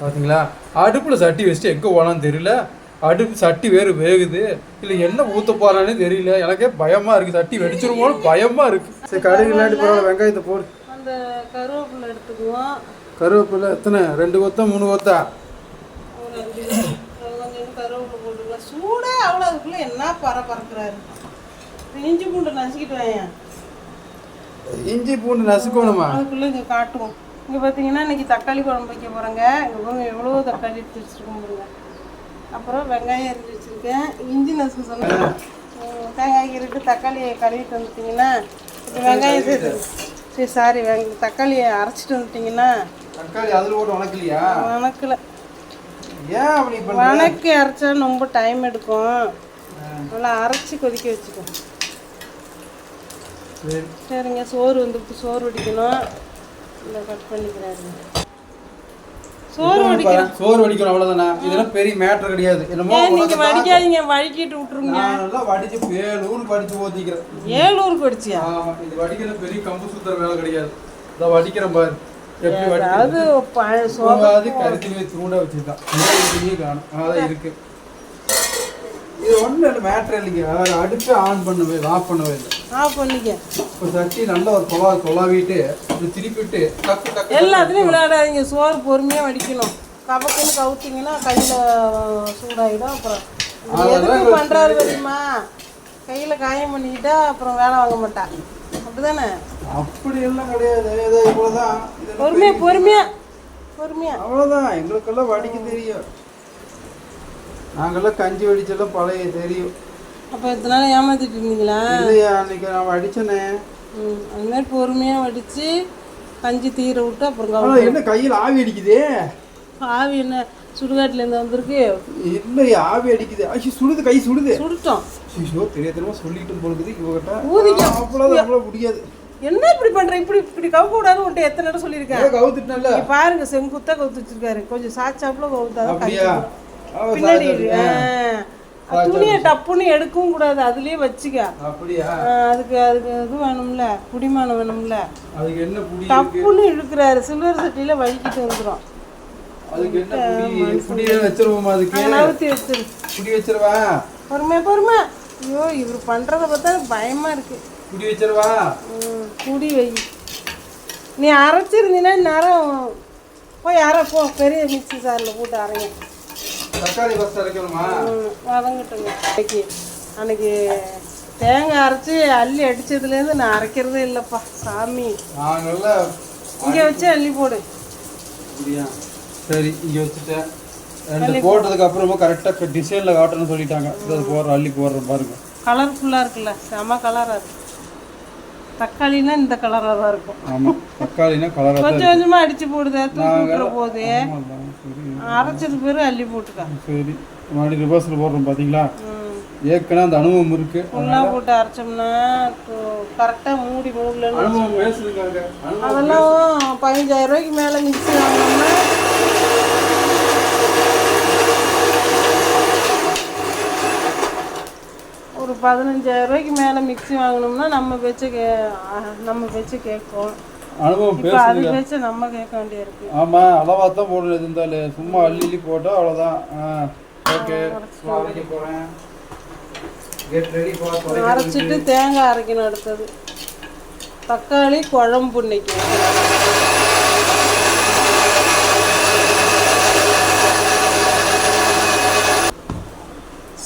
பார்த்தீங்களா அடுப்பில் சட்டி வச்சுட்டு எங்கே போனான்னு தெரியல. அடுப்பு சட்டி வேறு வேகுது. இல்லை என்ன ஊற்ற போறானே தெரியல. எனக்கே பயமாக இருக்குது சட்டி வெடிச்சிருமோன்னு பயமாக இருக்குது சரி கடுகு இல்லாட்டி பரவாயில்ல வெங்காயத்தை போடு. அந்த கருவேப்பிலை எடுத்துக்குவோம். கருவேப்பிலை எத்தனை? ரெண்டு கொத்தா மூணு கொத்தா? சூடே அவ்வளோ அதுக்குள்ளே என்ன பற பறக்குறாரு? இஞ்சி பூண்டு நசுக்கிட்டு வாயேன். இஞ்சி பூண்டு நசுக்கணுமா? அதுக்குள்ளே இங்கே காட்டுவோம். இங்கே பார்த்தீங்கன்னா இன்னைக்கு தக்காளி குழம்பு வைக்க போகிறேங்க இங்கே பாருங்க எவ்வளோ தக்காளி எடுத்து வச்சுருக்கோம் பாருங்க. அப்புறம் வெங்காயம் அரிஞ்சு வச்சுருக்கேன். இஞ்சி நசுக்க சொன்னேன். தேங்காய் கீரிட்டு தக்காளியை கழுவிட்டு வந்துட்டிங்கன்னா இப்போ வெங்காயம் சேர்த்து சரி சாரி வெங்க தக்காளியை அரைச்சிட்டு வந்துட்டிங்கன்னா தக்காளி அதில் போட்டு வணக்கில். வணக்கி அரைச்சா ரொம்ப டைம் எடுக்கும். நல்லா அரைச்சி கொதிக்க வச்சுக்கோ. சரி. சரிங்க சோறு வந்துட்டு சோறு வடிக்கணும். இந்த கட் பண்ணிக்கிறாரு. சோறு வடிக்கணும் அவ்வளோதானே இதெல்லாம் பெரிய மேட்டர் கிடையாது. என்னமோ நீங்க வடிக்காதீங்க வடிக்கிட்டு விட்டுருங்க. நான் நல்லா வடிச்சு பேலூர் வடிச்சு ஊற்றிக்கிறேன் ஏழூருக்கு வடிச்சியா ஆமா இது வடிக்கிற பெரிய கம்பு சுத்துற வேலை கிடையாது. இதை வடிக்கிறேன் பாரு. எப்படி அது ப- சோ- சோகாது கருத்து தூண்டா வச்சிருக்கான் காணும். அதான் இருக்கு. இது ஒன்றும் இல்லை மேட்ரு இல்லைங்க. அடுப்பை ஆன் பண்ணவே ஆஃப் பண்ணவே இல்லை. ஆஃப் பண்ணிக்க. இப்போ சட்டி நல்லா ஒரு கொலா கொலாவிட்டு இப்படி திருப்பிட்டு டக்கு டக்கு எல்லாத்துலயும் விளையாடாதீங்க. சோறு பொறுமையா வடிக்கணும். கபக்குன்னு கவுத்தீங்கன்னா கையில சூடாயிடும். அப்புறம் இது எதுக்கு பண்றாரு தெரியுமா? கையில காயம் பண்ணிக்கிட்டா அப்புறம் வேலை வாங்க மாட்டா. அப்படிதானே? அப்படி எல்லாம் கிடையாது. ஏதோ இவ்வளோதான் இது பொறுமையா பொறுமையா பொறுமையா. அவ்வளோதான் எங்களுக்கெல்லாம் வடிக்க தெரியும். நாங்கெல்லாம் கஞ்சி வடிச்செல்லாம் பழைய தெரியும். அப்ப இத்தனை நாள் ஏமாத்திட்டு இருந்தீங்களா? இல்லையா அன்னைக்கு நான் வடிச்சனே. ம் அது மாதிரி பொறுமையா வடிச்சு கஞ்சி தீர விட்டு அப்புறம் கவு ஆனால் என்ன கையில் ஆவி அடிக்குதே? ஆவி என்ன சுடுகாட்டுல இருந்து வந்திருக்கு. இல்லையா ஆவி அடிக்குது. ஐயோ சுடுது கை சுடுது. சுடுட்டோம் ஐயோ தெரியாதனமா சொல்லிட்டு போகுது இவகிட்ட. ஊதிக்க. அவ்வளோதான் அவ்வளோ முடியாது. என்ன இப்படி பண்ற? இப்படி இப்படி கவுக்க கூடாது உன்ட்ட எத்தனை இடம் சொல்லியிருக்கேன். இங்க பாருங்க செங்குத்தா கவுத்து வச்சிருக்காரு. கொஞ்சம் சாச்சாப்புல கவுத்தாதான் பின்னாடி துணியை டப்புன்னு எடுக்கவும் கூடாது அதுலயே வச்சுக்க. அதுக்கு அதுக்கு இது வேணும்ல குடிமானம் வேணும்ல. அதுக்கு என்ன புடி டப்புன்னு இழுக்கிறாரு சில்வர் சட்டியில வலிக்கிட்டு வந்துடும் வச்சிருவா? பொறுமை பொறுமை. ஐயோ இவர் பண்றத பார்த்தா பயமா இருக்கு. புடி வச்சிருவா? குடி வை. நீ அரைச்சிருந்தீன்னா நேரம் போய் அரை போ. பெரிய மிக்ஸி சாரில் போட்டு அரைங்க. தக்காளி பஸ்ட் அரைக்கணுமா? வதங்கட்டுங்க. அன்னைக்கு அன்னைக்கு தேங்காய் அரைச்சி அள்ளி அடிச்சதுலேருந்து நான் அரைக்கிறதே இல்லைப்பா சாமி. இங்கே வச்சு அள்ளி போடு. சரி இங்க வச்சுட்டேன் ரெண்டு போட்டதுக்கு அப்புறமா கரெக்டாக டிசைனில் காட்டணும்னு சொல்லிட்டாங்க. இது போடுறோம் அள்ளி போடுறோம் பாருங்க. கலர்ஃபுல்லாக இருக்குல்ல செம கலராக இருக்கு தக்காளினா இந்த கலராக தான் இருக்கும். ஆமாம் தக்காளினா கலராக கொஞ்சம் கொஞ்சமாக அடிச்சு போடுதே தூக்கி விட்டுற போது. அரைச்சது பிறகு அள்ளி போட்டுக்க. சரி. மறுபடியும் ரிவர்ஸில் போடுறோம் பார்த்தீங்களா ஏற்கனவே அந்த அனுபவம் இருக்கு. ஃபுல்லாக போட்டு அரைச்சோம்னா கரெக்டாக மூடி அனுபவம் அதெல்லாம் பதினஞ்சாயிரம் ரூபாய்க்கு மேலே மிக்ஸி வாங்கினோம்னா ஒரு பதினஞ்சாயிரம் ரூபாய்க்கு மேலே மிக்ஸி வாங்கினோம்னா நம்ம பேச்ச கே நம்ம பேச்ச கேட்கும். அனுபவம் இப்போ அது பேச்ச நம்ம கேட்க வேண்டிய இருக்கு ஆமாம் அளவாக தான் போடணும் இருந்தாலும் சும்மா அள்ளி அள்ளி போட்டால் அவ்வளோதான் ஆ ஓகே. கெட் ரெடி ஃபார் அரைச்சிட்டு தேங்காய் அரைக்கணும் அடுத்தது. தக்காளி குழம்பு இன்னைக்கு.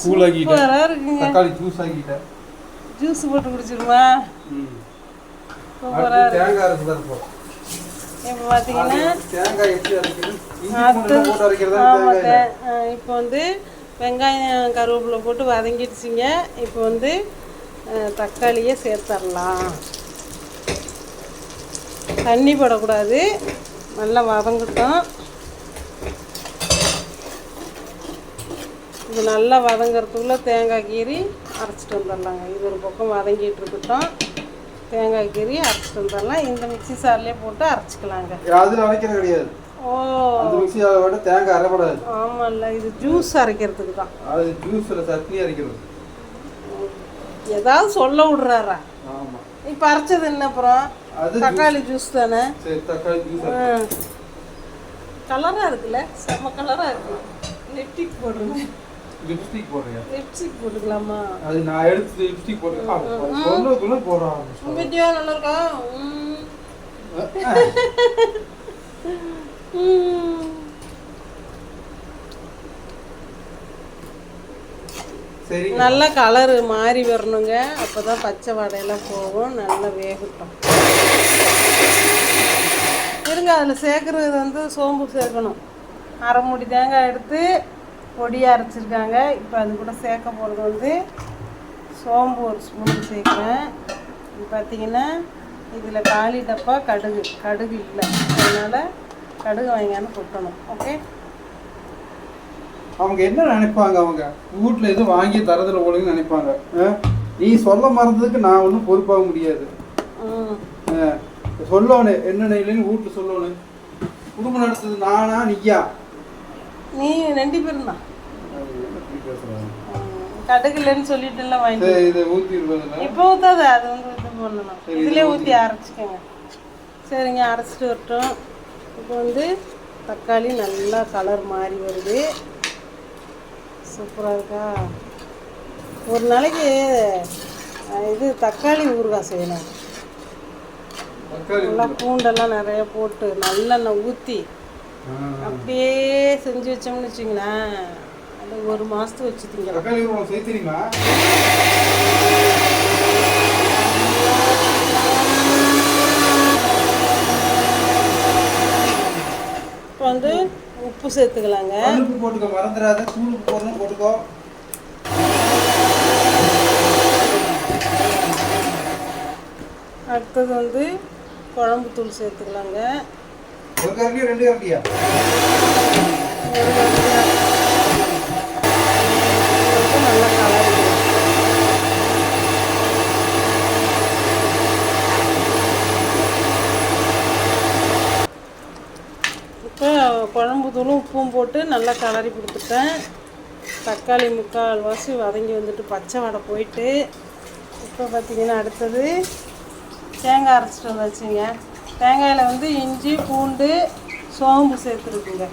கூல் சூப்பராக இருக்குங்க. தக்காளி ஜூஸ் ஆக்கிட்டேன் ஜூஸ் போட்டு குடிச்சிருமா? சூப்பராக தேங்காய் அரைச்சு தான் போகிறோம் இப்போ பார்த்தீங்கன்னா தேங்காய் எப்படி அரைக்கிறது? இப்போ வந்து வெங்காயம் கருவேப்பிலை போட்டு வதங்கிடுச்சிங்க. இப்போ வந்து தக்காளியை சேர்த்துடலாம் தண்ணி படக்கூடாது. நல்லா வதங்கட்டும். இது நல்லா வதங்கறதுக்குள்ளே தேங்காய் கீரி அரைச்சிட்டு வந்துடலாங்க. இது ஒரு பக்கம் வதங்கிட்டு இருக்கட்டும். தேங்காய் கீரி அரைச்சிட்டு வந்துடலாம். இந்த மிக்ஸி சார்லேயே போட்டு அரைச்சிக்கலாங்க. அதில் அரைக்கிறது கிடையாது. ஓ. அந்த அதை விட தேங்காய் அரைப்படாது. ஆமாம்ல இது ஜூஸ் அரைக்கிறதுக்கு தான். அது ஜூஸில் சட்னி அரைக்கிறது. ஏதாவது சொல்ல விடுறாரா? ஆமாம் இப்போ அரைச்சது என்ன அப்புறம்? அது தக்காளி ஜூஸ் தானே? சரி தக்காளி ஜூஸ். கலராக இருக்குல்ல? செம்ம கலராக இருக்கு. லிப்டிக் போடுங்க லிப்ஸ்டிக் போடுறியா? லிப்ஸ்டிக் போட்டுக்கலாமா? அது நான் எடுத்து லிப்ஸ்டிக் போட்டு சொன்னதுக்குள்ள போடுறான் வீடியோ நல்லா இருக்கா. சரி. நல்ல கலரு மாறி வரணுங்க. அப்போ தான் பச்சை வடையெல்லாம் போகும். நல்லா வேகட்டும். இருங்க அதில் சேர்க்குறது வந்து சோம்பு சேர்க்கணும். அரை மூடி தேங்காய் எடுத்து பொடியாக அரைச்சிருக்காங்க. இப்போ அது கூட சேர்க்க போகிறது வந்து சோம்பு ஒரு ஸ்பூன் சேர்க்குறேன். இது பார்த்தீங்கன்னா இதில் காலி டப்பா கடுகு கடுகு இல்லை. அதனால் கடுகு வாங்கியாந்து கொட்டணும். ஓகே அவங்க என்ன நினைப்பாங்க அவங்க? வீட்ல எதுவும் வாங்கி தரதுல ஒழுங்கு நினைப்பாங்க? நீ சொல்ல மறந்ததுக்கு நான் ஒன்றும் பொறுப்பாக முடியாது. சொல்லணும் என்ன இல்லைன்னு வீட்டில் சொல்லணும் குடும்பம் நடத்துறது நானா நீயா? நீ ரெண்டு பேரும் தான். அது என்ன இப்படி பேசுறாங்க? கடுகு இல்லைன்னு சொல்லிட்டுல வாங்கி இப்போ ஊற்றாத அது வந்து இது பண்ணணும். சரி, இதிலே ஊற்றி அரைச்சிக்கோங்க. சரிங்க அரைச்சிட்டு வரட்டும். இப்போ வந்து தக்காளி நல்லா கலர் மாறி வருது. சூப்பராக இருக்கா? ஒரு நாளைக்கு இது தக்காளி ஊறுகாய் செய்யணும். நல்லா பூண்டெல்லாம் நிறைய போட்டு நல்லெண்ணெய் ஊற்றி. அப்படியே செஞ்சு வச்சோம்னு வச்சுங்களேன். அது ஒரு மாதத்துக்கு வச்சு திங்கலாம். இப்போ வந்து உப்பு சேர்த்துக்கலாங்க. கல்லுப்பு போட்டுக்கோ மறந்துடாத. தூளுப்பு போடணும் போட்டுக்கோ. அடுத்தது வந்து குழம்பு தூள் சேர்த்துக்கலாங்க. ஒரு கரண்டியோ ரெண்டு கரண்டியா? நல்லா இப்போ குழம்பு தூளும் உப்பும் போட்டு நல்லா கலரி கொடுத்துட்டேன். தக்காளி முக்கால் வாசி வதங்கி வந்துட்டு பச்சை வடை போயிட்டு இப்போ பார்த்தீங்கன்னா அடுத்தது தேங்காய் அரைச்சிட்டு வந்தாச்சுங்க. தேங்காயில் வந்து இஞ்சி பூண்டு சோம்பு சேர்த்துருக்குங்க.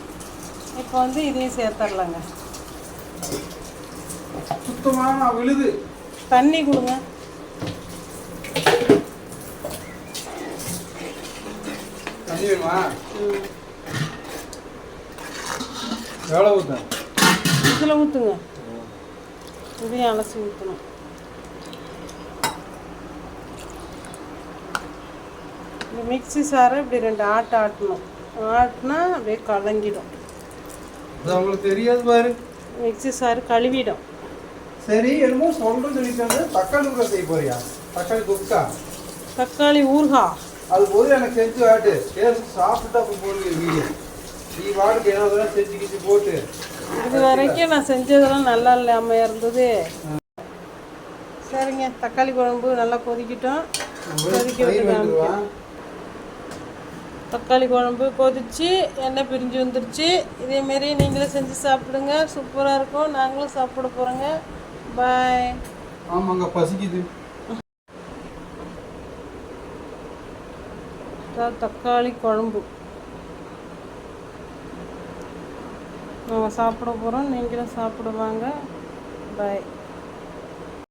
இப்போ வந்து இதையும் சேர்த்துடலாங்க சுத்தமான விழுது. தண்ணி கொடுங்க. தண்ணி வேணுமா. எவ்வளோ ஊற்றேன் இதில் ஊற்றுங்க இதையும் அலசி ஊற்றணும் இந்த மிக்ஸி சாரை இப்படி ரெண்டு ஆட்டு ஆட்டணும். ஆட்டினா அப்படியே கலங்கிடும். அது அவங்களுக்கு தெரியாது பாரு. மிக்ஸி சாறு கழுவிடும். சரி என்னமோ சொல்றேன்னு சொல்லிட்டாங்க தக்காளி கூட செய்ய போறியா? தக்காளி குக்கா? தக்காளி ஊறுகாய் அது போது எனக்கு செஞ்சு ஆட்டு டேஸ்ட் சாப்பிட்டு அப்புறம் போடுங்க வீடியோ நீ வாட்டுக்கு ஏதாவது செஞ்சு கிச்சு போட்டு. இது வரைக்கும் நான் செஞ்சதெல்லாம் நல்லா இல்லாமல் இருந்தது. சரிங்க தக்காளி குழம்பு நல்லா கொதிக்கிட்டோம். கொதிக்க விட்டு தக்காளி குழம்பு கொதிச்சு எண்ணெய் பிரிஞ்சு வந்துருச்சு. இதேமாரி நீங்களும் செஞ்சு சாப்பிடுங்க. சூப்பராக இருக்கும். நாங்களும் சாப்பிட போகிறோங்க பாய் ஆமாங்க பசிக்குது. தக்காளி குழம்பு. நாங்கள் சாப்பிட போகிறோம் நீங்களும் சாப்பிடுவாங்க. பாய்